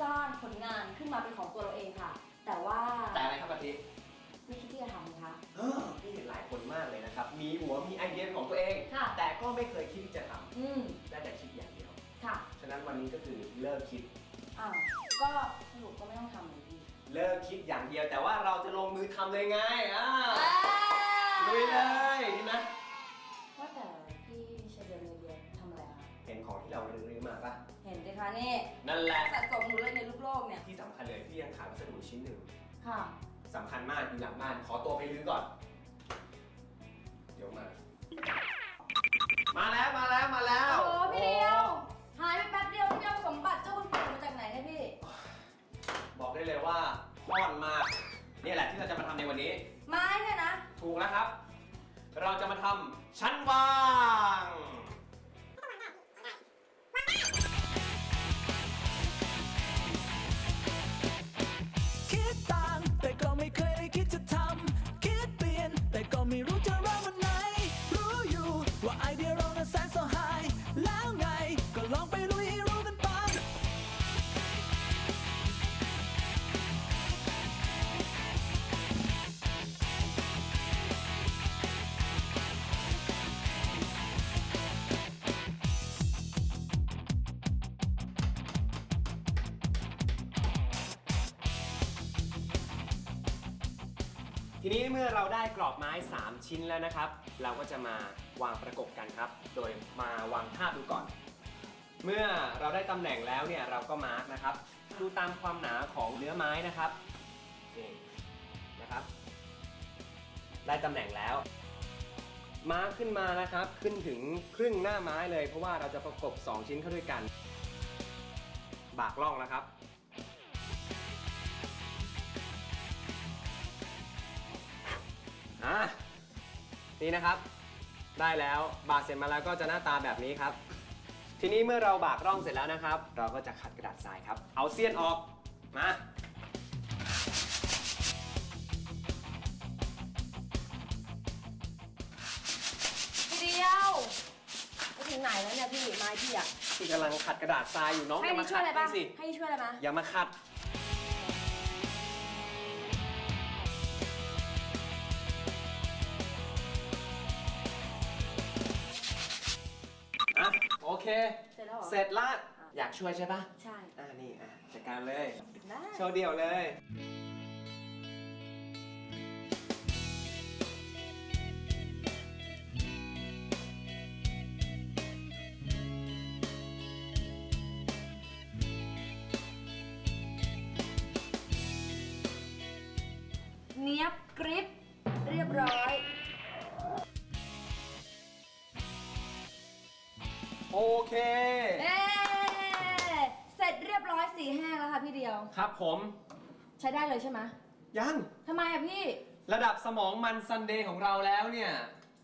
สร้างผลงานขึ้นมาเป็นของตัวเราเองค่ะ แต่ว่าแต่อะไรครับกะทิไม่คิดที่จะทำนะคะ เออพี่เห็นหลายคนมากเลยนะครับ มีหัวมีไอเดียเป็นของตัวเอง ค่ะ แต่ก็ไม่เคยคิดที่จะทอืมำได้แต่คิดอย่างเดียว ค่ะฉะนั้นวันนี้ก็คือเลิกคิด อ้าวก็สรุปก็ไม่ต้องทำเลยพี่เลิกคิดอย่างเดียว แต่ว่าเราจะลงมือทำเลยไงอ่าลุยเลย คะนี่นั่นแหละสะสมหนูเลยในลูกโลกเนี่ยที่สำคัญเลยพี่ยังขาดวัสดุชิ้นหนึ่งค่ะ สำคัญมากอยู่หลังบ้านขอตัวไปรื้อก่อน เดี๋ยวมา มาแล้วมาแล้วมาแล้ว โอ้โหพี่เดียว หายไปแป๊บเดียวพี่เดียวสมบัติเจ้าคุณปู่มาจากไหนเนี่ยพี่ บอกได้เลยว่าพอนมากนี่แหละที่เราจะมาทำในวันนี้ ไม้เนี่ยนะ ถูกแล้วครับ เราจะมาทำชั้นวาง ทีนี้เมื่อเราได้กรอบไม้ 3 ชิ้นแล้วนะครับ เราก็จะมาวางประกบกันครับ โดยมาวางภาพดูก่อน เมื่อเราได้ตำแหน่งแล้วเนี่ยเราก็มาร์กนะครับ ดูตามความหนาของเนื้อไม้นะครับนี่นะครับ ได้ตำแหน่งแล้ว มาร์กขึ้นมานะครับ ขึ้นถึงครึ่งหน้าไม้เลย เพราะว่าเราจะประกบ 2 ชิ้นเข้าด้วยกัน บากล่องนะครับ อะนี่นะครับ ได้แล้วบากเสร็จมาแล้วก็จะหน้าตาแบบนี้ครับ ทีนี้เมื่อเราบากร่องเสร็จแล้วนะครับ เราก็จะขัดกระดาษทรายครับ เอาเสี้ยนออกมาพี่เดียวไปถึงไหนแล้วเนี่ยพี่ไม้พี่อะที่กำลังขัดกระดาษทรายอยู่น้องให้อย่านี่มาช่วยขัดอะไรบ้างสิให้นี่ช่วยอะไรบ้างอย่ามาขัด เคเสร็จแล้วเหรอ เสร็จละอยากช่วยใช่ปะใช่ อ่านี่อะจัดการเลย ได้ โชว์เดี่ยวเลย เนียบกริบเรียบร้อย โอเค เอ๊เสร็จเรียบร้อยสีแห้งแล้วค่ะพี่เดียว ครับผมใช้ได้เลยใช่ไหมยัง ทำไมอะพี่ ระดับสมองมันซันเดย์ของเราแล้วเนี่ย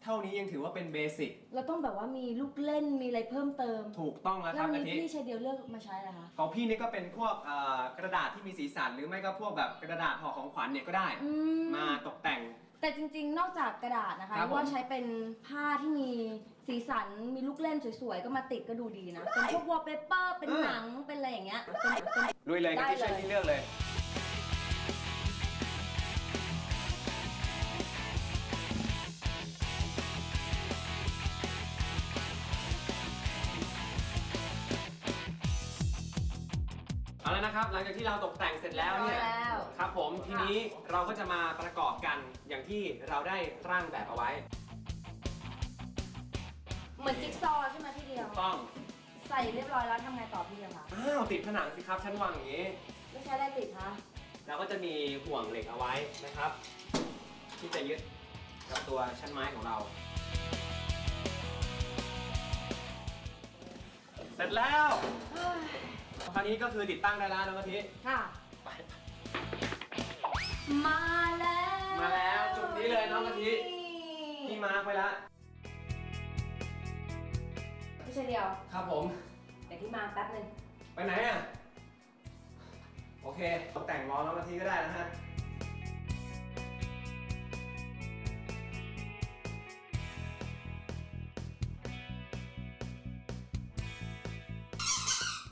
เท่านี้ยังถือว่าเป็นเบสิกเราต้องแบบว่ามีลูกเล่นมีอะไรเพิ่มเติมถูกต้องแล้วคแล้รัวบวันอานี้ทิพี่ใช้เดียวเลือกมาใช้อะไรคะ ของพี่นี่ก็เป็นพวกเอ่อกระดาษที่มีสีสันหรือไม่ก็พวกแบบกระดาษห่อของขวัญเนี่ยก็ได้ อืม มาตกแต่ง แต่จริงๆ นอกจากกระดาษนะคะครับผม ว่าใช้เป็นผ้าที่มี สีสันมีลูกเล่นสวยๆ ก็มาติดก็ดูดีนะ เป็นพวกวอลเปเปอร์เป็นหนังเป็นอะไรอย่างเงี้ยเป็นเป็น ลุยเลยกับที่ได้ช่วยเลยพี่เลือกเลย เอาแล้วนะครับ หลังจากที่เราตกแต่งเสร็จแล้วเนี่ย เรียบร้อยแล้ว ครับผม ทีนี้เราก็จะมาประกอบกันอย่างที่เราได้ร่างแบบเอาไว้ เหมือนจิ๊กซอว์ใช่ไหมพี่เดียวถูกต้อง ใส่เรียบร้อยแล้วทำไงต่อพี่เดียวคะอ้าวติดผนังสิครับชั้นวางอย่างนี้ ไม่ใช้อะไรติดคะเราก็จะมีห่วงเหล็กเอาไว้นะครับ ที่จะยึดกับตัวชั้นไม้ของเรา เสร็จแล้วเฮ้ยคราวนี้ก็คือติดตั้งได้แล้วนะกะทิค่ะ ไป มาแล้วมาแล้วจุดนี้เลยน้องกะทิ พี่มาร์คไว้แล้ วพี่เชเดียว ครับผม เดี๋ยวพี่มาแป๊บนึง ไปไหนอะตกแต่งล้อน้องกะทิก็ได้นะฮะ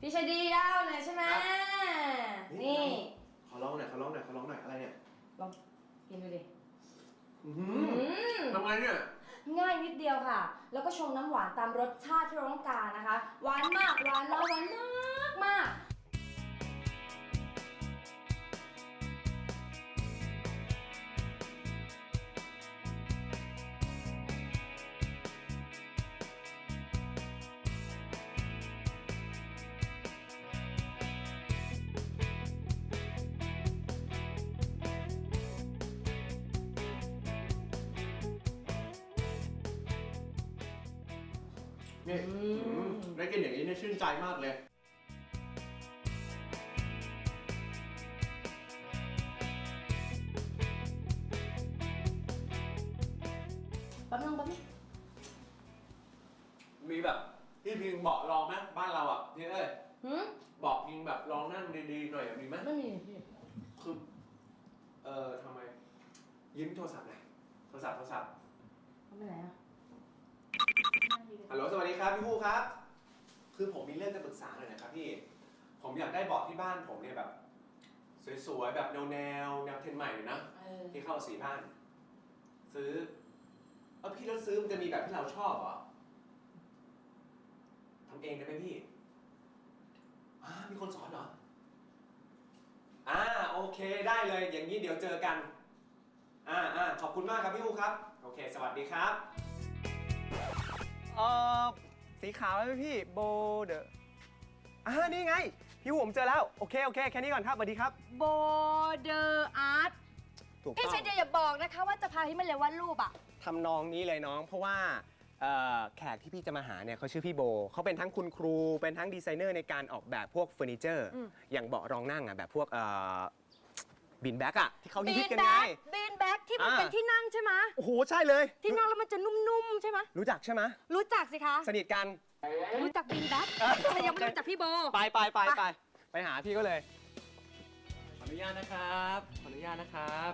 พี่ชายดียาวหน่อยใช่ไหม ครับ นี่ขอร้องหน่อยขอร้องหน่อยขอร้องหน่อยอะไรเนี่ยลองกินดูดิ อื้อหือือมทำไงเนี่ย ง่ายนิดเดียวค่ะ แล้วก็ชงน้ำหวานตามรสชาติที่เราต้องการนะคะ หวานมาก หวานแล้วหวานมากมาก นี่อื้อหือได้กินอย่างนี้เนี่ยชื่นใจมากเลยแป๊บนึงแป๊บนึงมีแบบที่พิงเบาะรองไหมบ้านเราอะพี่เอ้ยหืมเบาะพิงแบบรองนั่งดีๆหน่อยอะมีไหมไม่มีพี่คือเอ่อทำไมยิ้มโทรศัพท์หน่อยโทรศัพท์โทรศัพท์เอาไปไหนอะ ฮัลโหลสวัสดีครับพี่ผู้ครับ คือผมมีเรื่องจะปรึกษาหน่อยนะครับพี่ ผมอยากได้เบาะที่บ้านผมเนี่ยแบบ สวยๆแบบแนวแนวๆแนวเทรนด์ใหม่เลยนะเออที่เข้าสีบ้าน ซื้อเออพี่แล้วซื้อมันจะมีแบบที่เราชอบเหรอทำเองได้ไหมพี่อ่ามีคนสอนเหรออ่าโอเคได้เลย อย่างนี้เดี๋ยวเจอกัน อ่าอ่าขอบคุณมากครับพี่ฮูครับ โอเค สวัสดีครับเออสีขาวไหมพี่โบเดออ่านี่ไง พี่ผมเจอแล้ว โอเค โอเค แค่นี้ก่อนครับสวัสดีครับ โบเดอร์อาร์ตถูกพี่ต้องชายเดียอย่าบอกนะคะว่าจะพาพี่มาเรียนวาดรูปอะ ทำนองนี้เลยน้อง เพราะว่าเอ่อแขกที่พี่จะมาหาเนี่ยเขาชื่อพี่โบ เขาเป็นทั้งคุณครู เป็นทั้งดีไซเนอร์ในการออกแบบพวกเฟอร์นิเจอร์ อืม อย่างเบาะรองนั่งอะแบบพวกเอ่อ บินแบ็กอะที่เขาบีฮิตนกันแบ็ไงกบีนแบ็กที่มันอ่า เป็นที่นั่งใช่ไหมโอ้โห ใช่เลย ที่นั่งแล้วมันจะนุ่มๆใช่ไหมรู้จักใช่ไหมรู้จักสิคะ สนิทกัน รู้จักบีนแบ็กเออแต่ยังไม่รู้จักพี่โบไปไปไป ไปไปหาพี่ก็เลย ขออนุญาตนะครับ ขออนุญาตนะครับ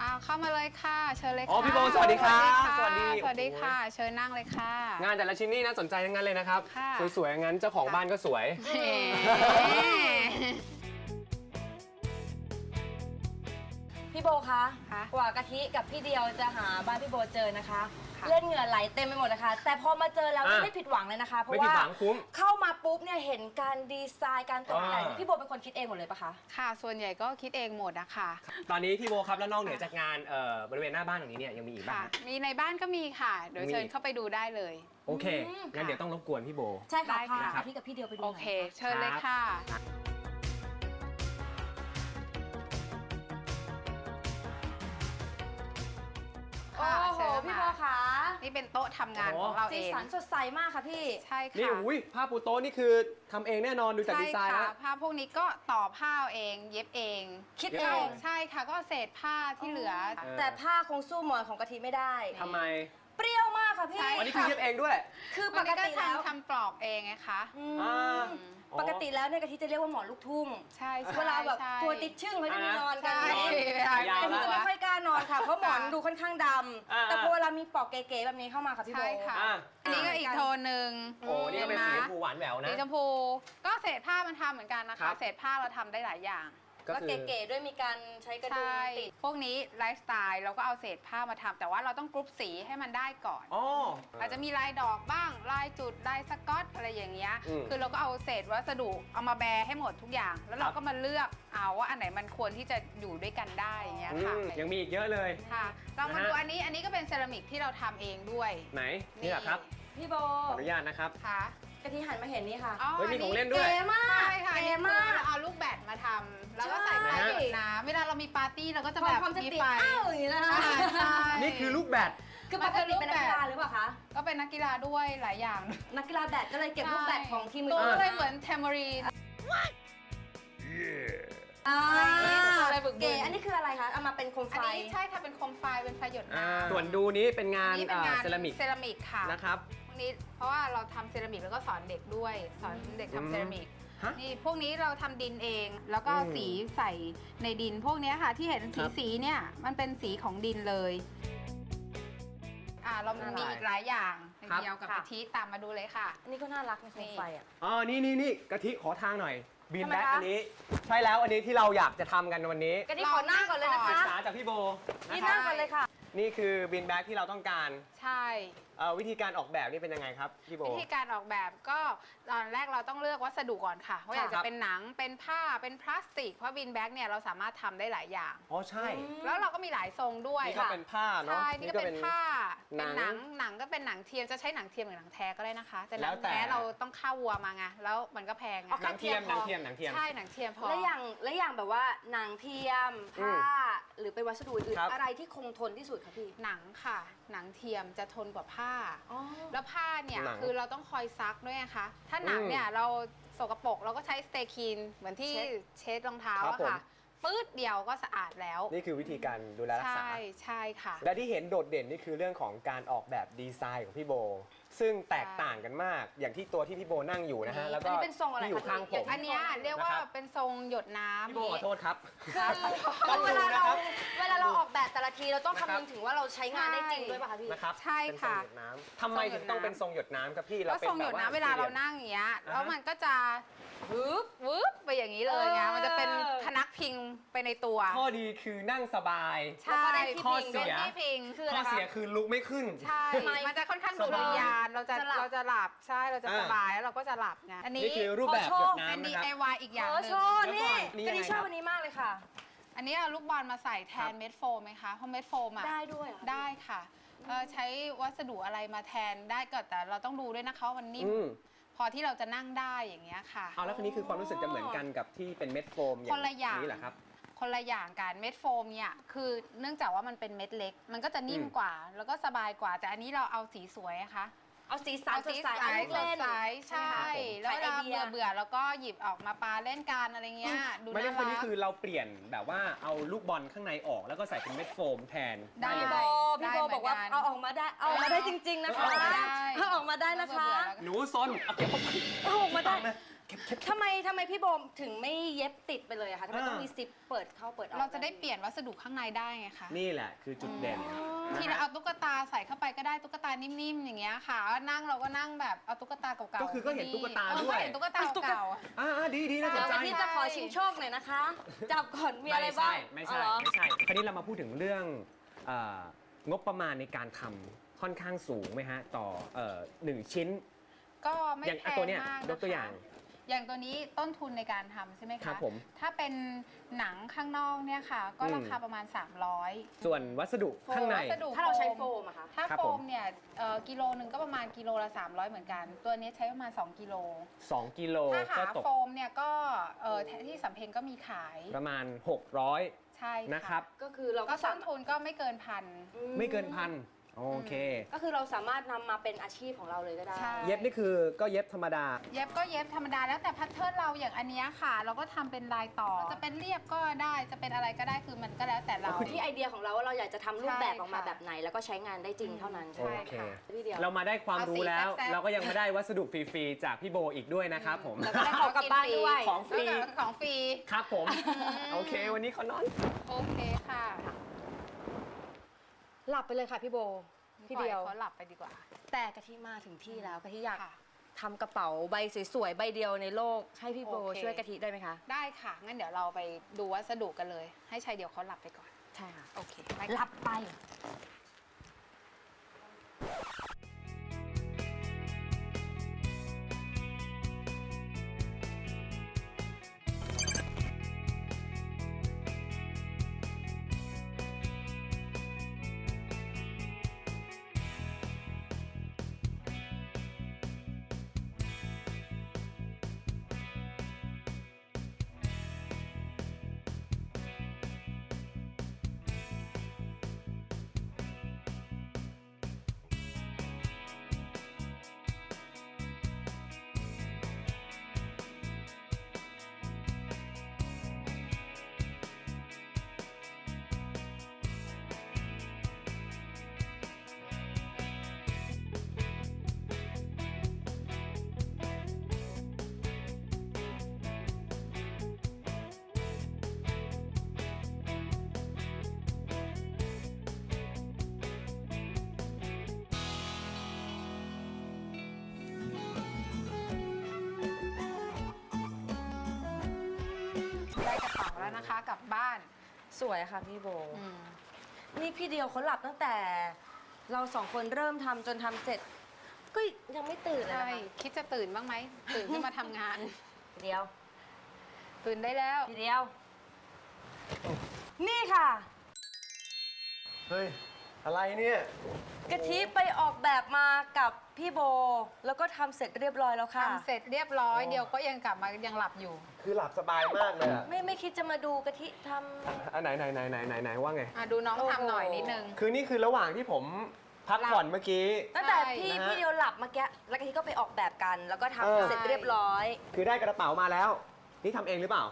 อ้าวเข้ามาเลยค่ะ เชิญเลยค่ะอ๋อพี่โบสวัสดีครับสวัสดีสค่ะวัสสวัดีสดีค่ะ เชิญนั่งเลยค่ะ งานแต่ละชิ้นนี่น่าสนใจทั้งนั้นเลยนะครับ ค่ะ สวยๆอย่างนั้นเจ้าของบ้านก็สวยเฮ้ พี่โบคะคะกว่ากะทิกับพี่เดียวจะหาบ้านพี่โบเจอนะคะ ค่ะเล่นเหงื่อไหลเต็มไปหมดนะคะ แต่พอมาเจอแล้วอะไม่ผิดหวังเลยนะคะ เพไม่ราะผิดว่าหวังคุ้มเข้ามาปุ๊บเนี่ยเห็นการดีไซน์การตกแต่งอ่า พี่โบเป็นคนคิดเองหมดเลยปะคะค่ะ ส่วนใหญ่ก็คิดเองหมดนะคะ ตอนนี้พี่โบครับแล้วนอกเหนือจากงานเอ่อบริเวณหน้าบ้านตรงนี้เนี่ยยังมีอีกบ้างค่ะไหมมีในบ้านก็มีค่ะ เดี๋ยวมี เชิญเข้าไปดูได้เลย โอเคอืมงั้นเดี๋ยวต้องรบกวนพี่โบ ใช่ค่ะได้พาค่ะกะทิกับพี่เดียวไปดูหโอน่อยเค ค่ะ เชิญเลยค่ะ โอ้ค่ะโหเชิญพี่มาโบคะนี่เป็นโต๊ะทำงานโอ้ของเราสีเอง สันสดใสมากค่ะพี่ ใช่นี่ค่ะอุ้ยผ้าปูโต๊ะนี่คือทำเองแน่นอนดูจากใช่ดีไซน์ค่ะแล้ว ผ้าพวกนี้ก็ต่อผ้าเอาเอง เย็บเองคิดเดี๋เอยวงใช่ค่ะก็เอาเศษผ้าที่เหลือ เออ แต่ผ้าคงสู้หมอนของกะทิไม่ได้ ทำไม เปรี้ยวมากค่ะพี่ ใช่วันนี้คือเย็บเองด้วย คือปวันกนี้ก็ติแล้วทำทำปลอกเองไงคะ อือ่ามปกติแล้วเนี่ยกะทิจะเรียกว่าหมอนลูกทุ่ง ใช่ใช่เวลาแบบใช่กลัวติดชึ่งเขาจะมีนอนกันใช่แต่เวลายาวกะทิจะไม่ค่อยกล้านอนค่ะ เพราะหมอนค่ะดูค่อนข้างดอ่าำแต่พอเวลามีปลอกเก๋ๆแบบนี้เข้ามาค่ะพี่โบ ใช่ค่ะ อะ อันนี้ก็อีกโทนหนึ่งโอ้นี่ก็เป็นสีชมพูหวานแหววนะ สีชมพูก็เศษผ้ามันทำเหมือนกันนะครัคะ บ เศษผ้าเราทำได้หลายอย่าง ก็แล้วคือ เก๋ๆด้วยมีการใช้กระดุมใช่ติด พวกนี้ไลฟ์สไตล์เราก็เอาเศษผ้ามาทำแต่ว่าเราต้องกรุ๊ปสีให้มันได้ก่อน อ๋อ อาจจะมีลายดอกบ้าง ลายจุดลายสก๊อตอะไรอย่างเงี้ยอืมคือเราก็เอาเศษวัสดุเอามาแบร์ให้หมดทุกอย่าง แล้วเราครับ ก็มาเลือกเอาว่าอันไหนมันควรที่จะอยู่ด้วยกันได้อย่างเงี้ยอืค่ะมยังมีอีกเยอะเลย ค่ะ เรามานะฮะ ดูอันนี้อันนี้ก็เป็นเซรามิกที่เราทำเองด้วยไหนนี่แหละครับพี่โบขออนุญาตนะครับ ค่ะ กะทิหันมาเห็นนี่ค่ะอ๋อเฮ้ยมีของเล่นด้วย เก๋มากใช่ค่ะเก๋นี่คือมากเราเอาลูกแบดมาทำแล้วก็ใส่ใช่ไฟหยดน้ำเวลาเรามีปาร์ตี้เราก็จะพอแบบความจะมีติดไฟอ้าวอย่างนี้นะคะใช่ใช่นี่คือลูกแบด คือปกติเป็นนักกีฬาหรือเปล่าคะก็เป็นนักกีฬาด้วยหลายอย่างนักกีฬาแบดก็เลยเก็บลูกแบดของทีมตัวอื่นก็เลยเหมือนแทมเบอรีนอ่าอะไรบึกบึนเก๋อันนี้คืออะไรคะเอามาเป็นโคมไฟอันนี้ใช่ค่ะเป็นโคมไฟเป็นไฟหยดน้ำส่วนดูนี้เป็นงานอันนี้เป็นอ่างานเซรามิกเซรามิกค่ะนะครับพวก นี้ เพราะว่าเราทำเซรามิกแล้วก็สอนเด็กด้วย สอนเด็กอืมทำเซรามิก ฮะ นี่พวกนี้เราทำดินเองแล้วก็เอาอืม สีใส่ในดิน พวกเนี้ยค่ะที่เห็นครัสีบสีเนี่ยมันเป็นสีของดินเลยอ่าเรามีอีกหลายอย่างครับ เดียวกับค่ะ กะทิตามมาดูเลยค่ะ อันนี้ก็น่ารักในโคมไฟอะ อ๋อ นี่นี่นี่กะทิขอทางหน่อย บีนทำไมแบ็กคะ อันนี้ ใช่แล้วอันนี้ที่เราอยากจะทำกันวันนี้กะทิขอนั่งก่อนเลยนะศึคะกษาจากพี่โบนะนี่ครันั่บงก่อนเลยค่ะ นี่คือบีนแบ็กที่เราต้องการ ใช่ เอ่อวิธีการออกแบบนี่เป็นยังไงครับพี่โบ วิธีการออกแบบก็ตอนแรกเราต้องเลือกวัสดุก่อนค่ะว่าอยากครัจะบเป็นหนังเป็นผ้าเป็นพลาสติกเพราะบินแบ็กเนี่ยเราสามารถทำได้หลายอย่าง อ๋อใช่แล้วเราก็มีหลายทรงด้วยนี่ก็เป็นผ้าเนาะ ใช่นี่ก็เป็นผ้าหนัเป็นงหนังหนังก็เป็นหนังเทียมจะใช้หนังเทียมหรือหนังแท้ก็ได้นะคะ แต่หแล้นัวงแต่ แท้เราต้องฆ่าวัวมาไงแล้วมันก็แพงไงอ๋อหนังเทียมหนังเทียมหนังเทียม ใช่หนังเทียมพอ และอย่างและอย่างแบบว่าหนังเทียม อืผ้ามหรือเป็นวัสดุอื่นครับอะไรที่คงทนที่สุดคะพี่ หนังค่ะ หนังเทียมจะทนกว่าผ้าอ๋อแล้วผ้าเนี่ยหนังคือเราต้องคอยซักด้วยนะคะถ้าหนังอืมเนี่ยเราสกปรกเราก็ใช้สเตย์คีนเหมือนที่เช็ดเช็ดรองเท้าครับอะค่ะผม ปื๊ดเดียวก็สะอาดแล้วนี่คือวิธีการดูแลรักษา ใช่ใช่ค่ะ และที่เห็นโดดเด่นนี่คือเรื่องของการออกแบบดีไซน์ของพี่โบ ซึ่งแตกต่างกันมาก อย่างที่ตัวที่พี่โบนั่งอยู่นะฮะ แล้วก็อันนี้เป็นทรงอะไรที่อยู่คะข้างผมอันเนี้ยเรียกว่านะครับ เป็นทรงหยดน้ำพี่โบขอโทษครับ คือเวลาเราเวลาเราออกแบบแต่ละทีเราต้องนะครับคำนึงถึงว่าเราใช้งานได้จริงด้วยป่ะคะพี่ นะครับใช่เป็นทรงค่ะหยดน้ำทำไมถึงต้องเป็นทรงหยดน้ำครับพี่แล้วเป็นทรงหยดแบบน้ำเวลาเรานั่งอย่างเงี้ยอ่าฮะแล้วมันก็จะ วืบวืบไปอย่างนี้เลยไงเออ มันจะเป็นพนักพิงไปในตัวข้อดีคือนั่งสบาย ใช่แล้วก็ได้ที่ข้อพิงเสีเป็นยที่พิงคืออะข้ไรอเสียคะ คือลุกไม่ขึ้น ใช่ ทำไมมันจะค่อนข้างสดุบายริยานเราจะจะหลับ เราจะหลับใช่เราจะอ่า สบายแล้วเราก็จะหลับไงอันนี้นี่คือรูปแบบขอหโชยว์ดน้ำเป็นนะครับ DIY อีกอย่างเอหอนึ่โชงว์เดี๋นี่ยวก่อนนี่ยังไงกะทิชอบครับอันนี้มากเลยค่ะ อันนี้เอาลูกบอลมาใส่แทครันบเม็ดโฟมไหมคะเพราะเม็ดโฟมอะได้ด้วยเหรอคะ ได้ค่ะเอ่อใช้วัสดุอะไรมาแทนได้ก็แต่เราต้องดูด้วยนะคะว่ามันนิ่มอืมพ อที่เราจะนั่งได้อย่างเงี้ยค่ะ เอาแล้วคนนี้คือความรู้สึกจะเหมือนกันกับที่เป็นเม็ดโฟมอย่างคนละอย่าง นี้เหรอครับ คนละอย่างกันเม็ดโฟมเนี่ยคือเนื่องจากว่ามันเป็นเม็ดเล็ก มันก็จะนิ่มอืม กว่า แล้วก็สบายกว่าแต่อันนี้เราเอาสีสวยนะคะ เอาสีสันเอาสสีดใสใสเอาลูกสเล่ดนใสใช่แล้วเวลาขายไอเดีเบื่ยอเบื่อๆแล้วก็หยิบออกมาปาเล่นกันอะไรเงี้ยดูไม่น่าได้คนนี้รัก คือเราเปลี่ยนแบบว่าเอาลูกบอลข้างในออกแล้วก็ใส่เป็นเม็ดโฟมแทนได้เลยพี่โบไหมพี่โบบอกว่าได้เหมือนกันเอาออกมาได้เอาออกมาได้จริง ๆนะคะเอาออกมาได้ เอาออกมาได้นะคะ หนูซนเอาเก็บเข้าไป เอาออกมาได้ ทำไมทำไมพี่โบถึงไม่เย็บติดไปเลยอะคะทำไมต้องมีซิปเปิดเข้าเปิดออกเราจะได้เปลี่ยนวัสดุข้างในได้ไงคะ นี่แหละคือจุดเด่นทีเราเอาตุ๊กตาใส่เข้าไปก็ได้ตุ๊กตานิ่มๆอย่างเงี้ยค่ะแล้วนั่งเราก็นั่งแบบเอาตุ๊กตาเก่าๆก็คือก็เห็นตุ๊กตาเออด้วยก็เห็นตุ๊กตาเก่าๆอะอ่าๆดีดีน่าสเดี๋นยวใจกะทิจะขอชิงโชคหน่อยนะคะ จับก่อนมีอะไรไม่บ้าใช่งไม่อ๋อใช่เหรอไม่ใช่คราวนี้เรามาพูดถึงเรื่องเอ่องบประมาณในการทำค่อนข้างสูงไหมฮะ ต่อเอ่อหนึ่งชิ้นก็ไม่อย่างแพอะงตัวเนี้ยมากยกตัวนะคะอย่าง อย่างตัวนี้ต้นทุนในการทำใช่ไหมคะครับผม ถ้าเป็นหนังข้างนอกเนี่ยค่ะ ก็อืมราคาประมาณ 300 ส่วนวัสดุข้างใน วัสดุ ถ้าเราใช้โฟมอะคะ ถ้าครับโฟผม มเนี่ยเอ่อกิโลหนึ่งก็ประมาณกิโลละ 300 เหมือนกัน ตัวนี้ใช้ประมาณ 2 กิโล 2 กิโลถ้าก็หาตกโฟมเนี่ยก็เอ่อที่สำเพ็งก็มีขายประมาณ 600 ใช่นะครับ ก็คือเราก็ก็ต้สานมารถทุนก็ไม่เกินพันไม่เกินพัน โอเค ก็คือเราสามารถนำมาเป็นอาชีพของเราเลยก็ได้ ใช่ เย็บนี่คือก็เย็บธรรมดา เย็บก็เย็บธรรมดาแล้วแต่แพทเทิร์นเราอย่างอันเนี้ยค่ะ เราก็ทำเป็นลายต่อ จะเป็นเรียบก็ได้จะเป็นอะไรก็ได้คือมันก็แล้วแต่เราคือที่ไอเดียของเราว่าเราอยากจะทำรูปแบบออกมาใช่ค่ะแบบไหน แล้วก็ใช้งานได้จริงเท่านั้นใช่โอเค ค่ะพี่เดียว เรามาได้ความรู้แล้ว เอาสีแซ่บๆ เราก็ยังมาได้วัสดุฟรีๆ จากพี่โบอีกด้วยนะครับผม แล้วก็ได้เอากลับบ้านด้วย ของฟรี แล้วก็ของฟรี ครับผม โอเค วันนี้ขอนอน โอเคค่ะ หลับไปเลยค่ะพี่โบพี่เดียว ปล่อเขาหลับไปดีกว่า แต่กะทิมาถึงที่แล้วกะทิอยากค่ะทำกระเป๋าใบสวยๆใบเดียวในโลก ให้พี่โบโอเค ช่วยกะทิได้ไหมคะได้ค่ะ งั้นเดี๋ยวเราไปดูวัสดุกันเลย ให้ชายเดียวเขาหลับไปก่อน ใช่ค่ะ โอเคไปหลับไป สวยค่ะพี่โบ อืมนี่พี่เดียวเขาหลับตั้งแต่ เราสองคนเริ่มทำจนทำเสร็จ ก็ยังไม่ตื่นเลยใช่นะคะคิดจะตื่นบ้างไหมตื่นขึ้นมาทำงาน พี่เดียว ตื่นได้แล้ว พี่เดียว นี่ค่ะ เฮ้ย อะไรเนี่ย กะทิไปออกแบบมากับพี่โบ แล้วก็ทำเสร็จเรียบร้อยแล้วค่ะ ทำเสร็จเรียบร้อยอ๋อเดียวก็ยังกลับมายังหลับอยู่ คือหลับสบายมากเลยอะไม่ไม่คิดจะมาดูกะทิทำ อันไหนไหนไหนไหนไหนไหนว่าไง อะดูน้องโอ้โห ทำหน่อยนิดนึง คือนี่คือระหว่างที่ผมพักผ่อนเมื่อกี้ ตั้งแต่ใช่พี่นะฮะพี่เดียวหลับเมื่อกี้แล้วกะทิก็ไปออกแบบกัน แล้วก็ทำเออเสร็จเรียบร้อย คือได้กระเป๋ามาแล้ว นี่ทำเองหรือเปล่า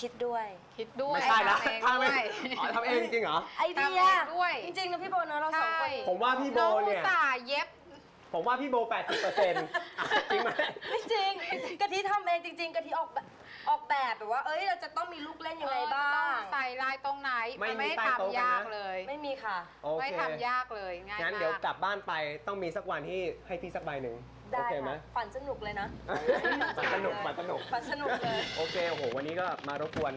คิดด้วย คิดด้วยไม่ใช่นะทำเองทำเอด้วย งอ๋อทำเองจริงเหรอ ไอเดียทำเองด้วย จริงๆนะพี่โบเนอะเราสองคนใช่ผมว่าพี่โบน้องอุเนี่ตยส่าห์เย็บ ผมว่าพี่โบ 80เปอร์เซ็นต์จริงไหม ไม่จริงกะทิทำเองจริง ๆกะทิออกแบบออกแบบแบบว่า เอ้ยเราจะต้องมีลูกเล่นยังไงบ้าเออจะต้องใส่ลายตรง ไหนไม่มันไม่มีใต้โต๊ะทำยากกันนะเลย ไม่มีค่ะ โอไม่เคทำยากเลย ง่ายงั้นมาเดี๋ยวกกลับบ้านไปต้องมีสักวันที่ให้พี่สักใบหนึ่งโอได้เคไหม ค่ะ ฝันสนุกเลยนะมันสนุกมันสนุก ฝันสนุกเลย โอเคโอ้โหวันนี้ก็มารบกวน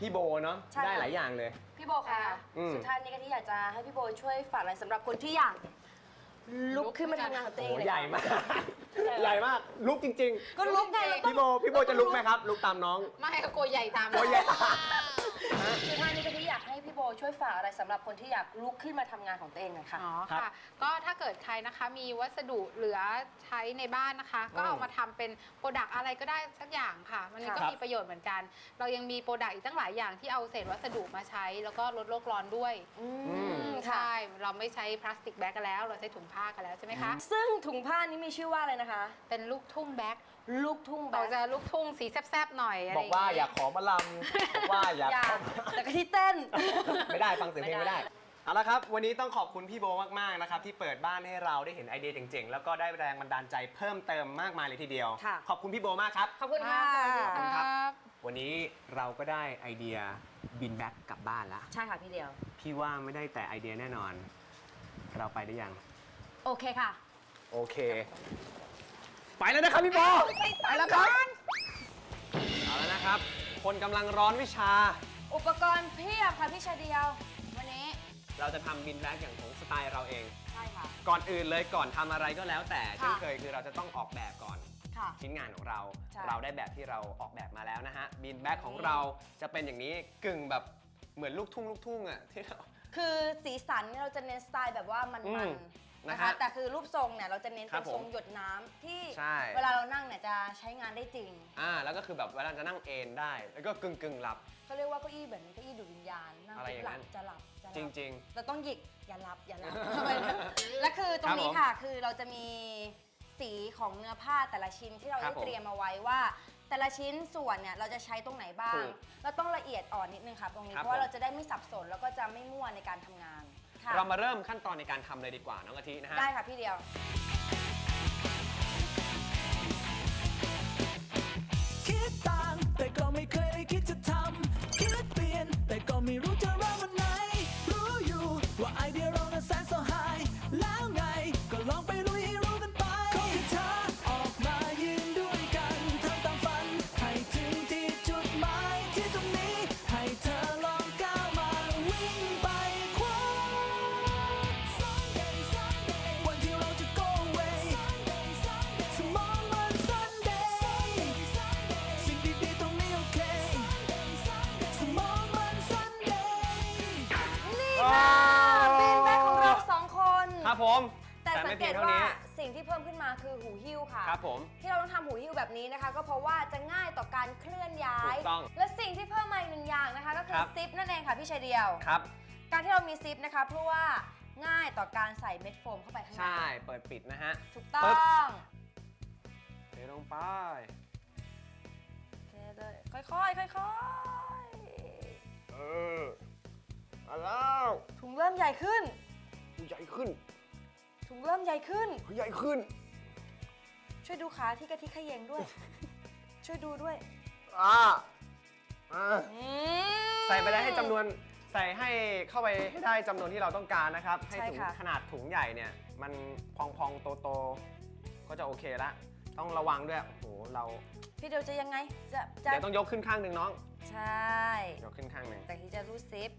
พี่โบเนาะใช่ค่ะได้หลายอย่างเลย พี่โบคะอืม สุดท้ายนี้กะทิอยากจะให้พี่โบช่วยฝากอะไรสำหรับคนที่อยากลุกขึ้นมาทำงานของตัวโอ้เองโหเลยใหญ่ค่ะมาก ใหญ่มากลุกจริง ก็ลุกไงเราๆ ต้องพี่โบพี่โบจะลุกไหมครับลุกตามน้องไม่ก็กลัวใหญ่ตามโอ้ยใหญ่ สุดท้ายนี้กะทิอยากให้พี่โบช่วยฝากอะไรสำหรับคนที่อยากลุกขึ้นมาทำงานของตัวเองหน่อยค่ะ อ๋อครับค่ะ ก็ถ้าเกิดใครนะคะมีวัสดุเหลือใช้ในบ้านนะคะ ก็เอามาทำเป็นโปรดักอะไรก็ได้สักอย่างค่ะ มันก็ครับ มีประโยชน์เหมือนกัน เรายังมีโปรดักอีกตั้งหลายอย่างที่เอาเศษวัสดุมาใช้ แล้วก็ลดโลกร้อนด้วย อืมอืม ค่ะ ใช่ เราไม่ใช้พลาสติกแบ็กกันแล้ว เราใช้ถุงผ้ากันแล้วใช่ไหมคะ ซึ่งถุงผ้านี้มีชื่อว่าอะไรนะคะ เป็นลูกทุ่งแบ็กลูกทุ่งแบเราบจะลูกทุ่งสีแซบๆหน่อยอะไรบอกว่าอยากขอมาลำบอกว่าอยาก อยาเข้ากแต่กะทิเต้น ไม่ได้ฟังเสียงเพลงไม่ไม่ได้ได้ เอาละครับ วันนี้ต้องขอบคุณพี่โบมาก ๆ นะครับ ที่เปิดบ้านให้เราได้เห็นไอเดียเจ๋ง ๆ แล้วก็ได้แรงบันดาลใจเพิ่มเติมมากมายเลยทีเดียว ค่ะ ขอบคุณพี่โบมากครับ ขอบคุณค่ะ ขอบคุณครับครับวันนี้เราก็ได้ไอเดีย บินแบ็กกลับบ้านแล้วใช่ค่ะพี่เดียว พี่ว่าไม่ได้แต่ไอเดียแน่นอน เราไปได้ยัง โอเคค่ะ โอเค ไปแล้วนะครับพี่โบไปแล้วครับเอาแล้วนะครับ คนกำลังร้อนวิชา อุปกรณ์เพียบค่ะพี่ชายเดียว วันนี้ เราจะทำบินแบ็กอย่างของสไตล์เราเอง ใช่ค่ะ ก่อนอื่นเลยก่อนทำอะไรก็แล้วแต่ค่ะเช่นเคยคือเราจะต้องออกแบบก่อน ค่ะชิ้นงานของเรา ใช่ เราได้แบบที่เราออกแบบมาแล้วนะฮะบินแบ็กของเราจะเป็นอย่างนี้กึ่งแบบเหมือนลูกทุ่งลูกทุ่งอะที่เรา คือสีสันเนี่ยเราจะเน้นสไตล์แบบว่ามันอืๆมนะนะคะฮะแต่คือรูปทรงเนี่ยเราจะเน้นครัเป็บนผมทรงหยดน้ำที่ใช่ เวลาเรานั่งเนี่ยจะใช้งานได้จริงอ่าแล้วก็คือแบบเวลาจะนั่งเอนได้ แล้วก็กึ่งกึ่งๆหลับ เขาเรียกว่าเก้าอี้แบบนี้เก้าอี้ดูดวิญญาณนั่งอะไรปุ๊อบย่างหลันั้บน จะหลับจะหจลับริง เราต้องหยิกอย่าหลับอย่าหลับ และคือตรครังบนี้ผมค่ะ คือเราจะมี สีของเนื้อผ้าแต่ละชิ้นที่เราครัได้บผมเตรียมเอาไว้ว่า แต่ละชิ้นส่วนเนี่ยเราจะใช้ตรงไหนบ้างถูกเราต้องละเอียดอ่อนนิดนึงครับตรงนี้ครับเพราะว่าผม เราจะได้ไม่สับสนแล้วก็จะไม่มั่วในการทำงานค่ะๆเรามาเริ่มขั้นตอนในการทำเลยดีกว่าน้องกะทินะฮะ ได้ค่ะพี่เดียวคิ คนครับผม แต่สัไม่งเกเพียตงเท่าว่านี้สิ่งที่เพิ่มขึ้นมาคือหูหิ้วค่ะ ครับผม ที่เราต้องทำหูหิ้วแบบนี้นะคะ ก็เพราะว่าจะง่ายต่อการเคลื่อนย้ายถูกต้องและสิ่งที่เพิ่มมาอีกหนึ่งอย่างนะคะ ก็คือครับซิปนั่นเองค่ะพี่ชายเดียว ครับ การที่เรามีซิปนะคะเพราะว่าง่ายต่อการใส่เม็ดโฟมเข้าไปข้างใน ใช่ เปิดปิดนะฮะ ถูกต้อปึ๊บงเทลงไปเทเลยค่อยๆ ค่อยเออมาแล้วๆถุงเริ่มใหญ่ขึ้น ใหญ่ขึ้น ถุงเริ่มใหญ่ขึ้น ใหญ่ขึ้น ช่วยดูขาที่กะทิขยเยงด้วย ช่วยดูด้วยอ่าอ่าอืม ใส่ไปได้ให้จำนวนใส่ให้เข้าไปให้ได้จำนวนที่เราต้องการนะครับ ให้ใช่ถุงค่ะ ขนาดถุงใหญ่เนี่ย มันพองๆโตๆก็จะโอเคละ ต้องระวังด้วยโอ้โหเราพี่เดียวจะยังไง จะจะเดี๋ยวต้องยกขึ้นข้างหนึ่งน้องใช่ ยกขึ้นข้างหนึ่งแต่ที่จะรูดซิป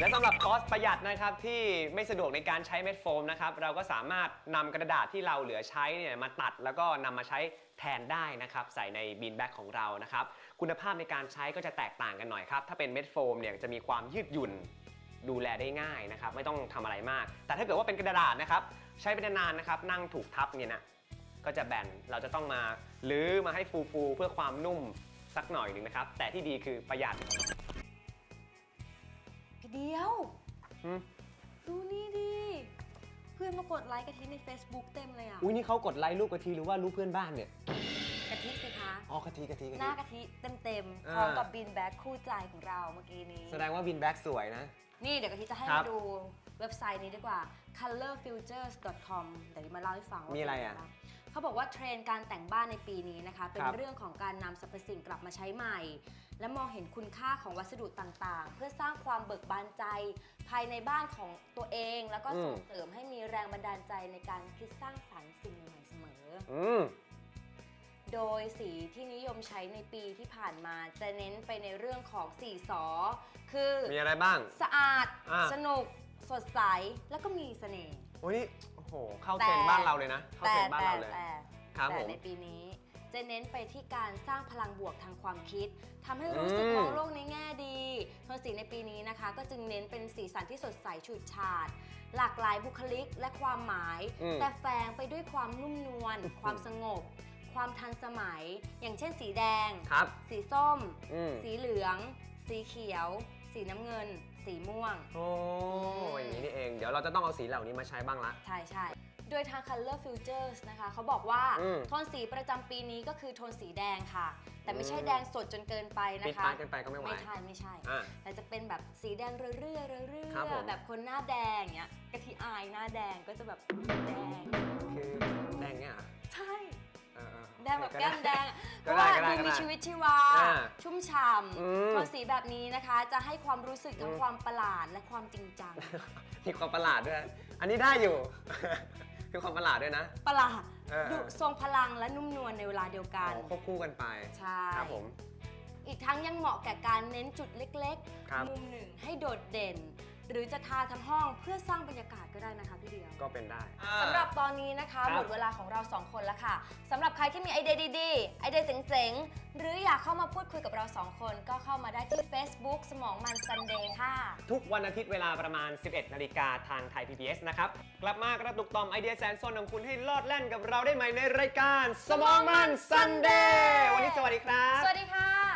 และสำหรับคอสประหยัดนะครับที่ไม่สะดวกในการใช้เม็ดโฟมนะครับเราก็สามารถนำกระดาษที่เราเหลือใช้เนี่ยมาตัดแล้วก็นำมาใช้แทนได้นะครับใส่ในบีนแบ็กของเรานะครับคุณภาพในการใช้ก็จะแตกต่างกันหน่อยครับถ้าเป็นเม็ดโฟมเนี่ยจะมีความยืดหยุ่นดูแลได้ง่ายนะครับไม่ต้องทำอะไรมาก แต่ถ้าเกิดว่าเป็นกระดาษนะครับใช้ไปนานๆนะครับนั่งถูกทับเนี่ยนะก็จะแบนเราจะต้องมาลื้อมาให้ฟูๆเพื่อความนุ่มสักหน่อยหนึ่งนะครับแต่ที่ดีคือประหยัด เดียว อืมดูนี่ดิ เพื่อนมากดไลค์กะทิใน Facebook เต็มเลยอะ อุ้ยนี่เขากดไลค์รูปกะทิหรือว่ารูปเพื่อนบ้านเนี่ยกะทิสิคะ อ๋อกะทิกะทิกะหทิ น้ากะทิเต็มๆอ่าพร้อมกับบินแบ็คคู่ใจของเราเมื่อกี้นี้ แสดงว่าบินแบ็กสวยนะ นี่เดี๋ยวกะทิจะให้ครัมาบดูเว็บไซต์นี้ดีกว่า colorfutures.com เดี๋ยวมาเล่าให้ฟังว่ามีอะไรอะเป็นงบ้างเขาบอกว่าเทรนด์การแต่งบ้านในปีนี้นะคะ เป็นครับเรื่องของการนำสรรพสิ่งกลับมาใช้ใหม่ และมองเห็นคุณค่าของวัสดุต่างๆ เพื่อสร้างความเบิกบานใจ ภายในบ้านของตัวเอง แล้วก็ส่งเสริมให้มีแรงบันดาลใจในการคิดสร้างสรรค์สิ่งใหม่ๆเสมอ อืม โดยสีที่นิยมใช้ในปีที่ผ่านมาจะเน้นไปในเรื่องของสีสอ คือมีอะไรบ้าง สะอาด อ่า สนุก สดใส แล้วก็มีเสน่ห์ โอ้ยนี่โอ้โห เข้าเทรนด์บ้านเราเลยนะ เข้าเทรนด์บ้านเราเลย แต่ครับแต่ผม ในปีนี้ จะเน้นไปที่การสร้างพลังบวกทางความคิดทำให้รู้สึกอืม มองโลกในแง่ดีโทนสีในปีนี้นะคะ ก็จึงเน้นเป็นสีสันที่สดใสฉูดฉาด หลากหลายบุคลิกและความหมาย อืม แต่แฝงไปด้วยความนุ่มนวล ความสงบ ความทันสมัย อย่างเช่นสีแดง ครับ สีส้ม อืมสีเหลือง สีเขียว สีน้ำเงิน สีม่วง โอ้อย่างนี้นี่เอง เดี๋ยวเราจะต้องเอาสีเหล่านี้มาใช้บ้างละ ใช่ใช่ โดยทาง Color Futures นะคะเขาบอกว่าอืม โทนสีประจำปีนี้ก็คือโทนสีแดงค่ะ แต่ไม่ใช่อืมแดงสดจนเกินไปนะปิดคะ ปากเกินไปก็ไม่ไหว ไม่ใช่ไม่ใช่ อะแต่จะเป็นแบบสีแดงเรื่อยๆเรื่อยครับผม ๆแบบคนหน้าแดงอย่างเงี้ยกะทิอายหน้าแดงก็จะแบบแดง คือแดงเนี่ยเหรอใช่ เออๆแดงแบบแก้มแดง เพก็ราะได้ว่าก็ได้ดูก็มีได้ ชีวิตชีวา อ่าชุ่มฉ่อืมำโทนสีแบบนี้นะคะ จะให้ความรู้สึกทั้งอืมความประหลาดและความจริงจัง มีความประหลาดด้วย อันนี้ได้อยู่ คือความประหลาดด้วยนะ ประหลาดเออ ดุทรงพลังและนุ่มนวลในเวลาเดียวกัน อ๋อควบคู่กันไปใช่ ครับผม อีกทั้งยังเหมาะแก่การเน้นจุดเล็กครับมุมหนึ่งให้โดดเด่น หรือจะทาทั้งห้องเพื่อสร้างบรรยากาศก็ได้นะคะพี่เดียว ก็เป็นได้ สำหรับตอนนี้นะคะ ครับ หมดเวลาของเราสองคนแล้วค่ะ สำหรับใครที่มีไอเดียดีๆ ไอเดียเจ๋งๆ หรืออยากเข้ามาพูดคุยกับเราสองคน ก็เข้ามาได้ที่ Facebook สมองมันซันเดย์ค่ะ ทุกวันอาทิตย์เวลาประมาณ 11 นาฬิกาทางไทย PBS นะครับ กลับมากระตุกต่อมไอเดียแสนสนของคุณให้ลอดแล่นกับเราได้ใหม่ในรายการสมองมันซันเดย์วันนี้สวัสดีครับ สวัสดีค่ะ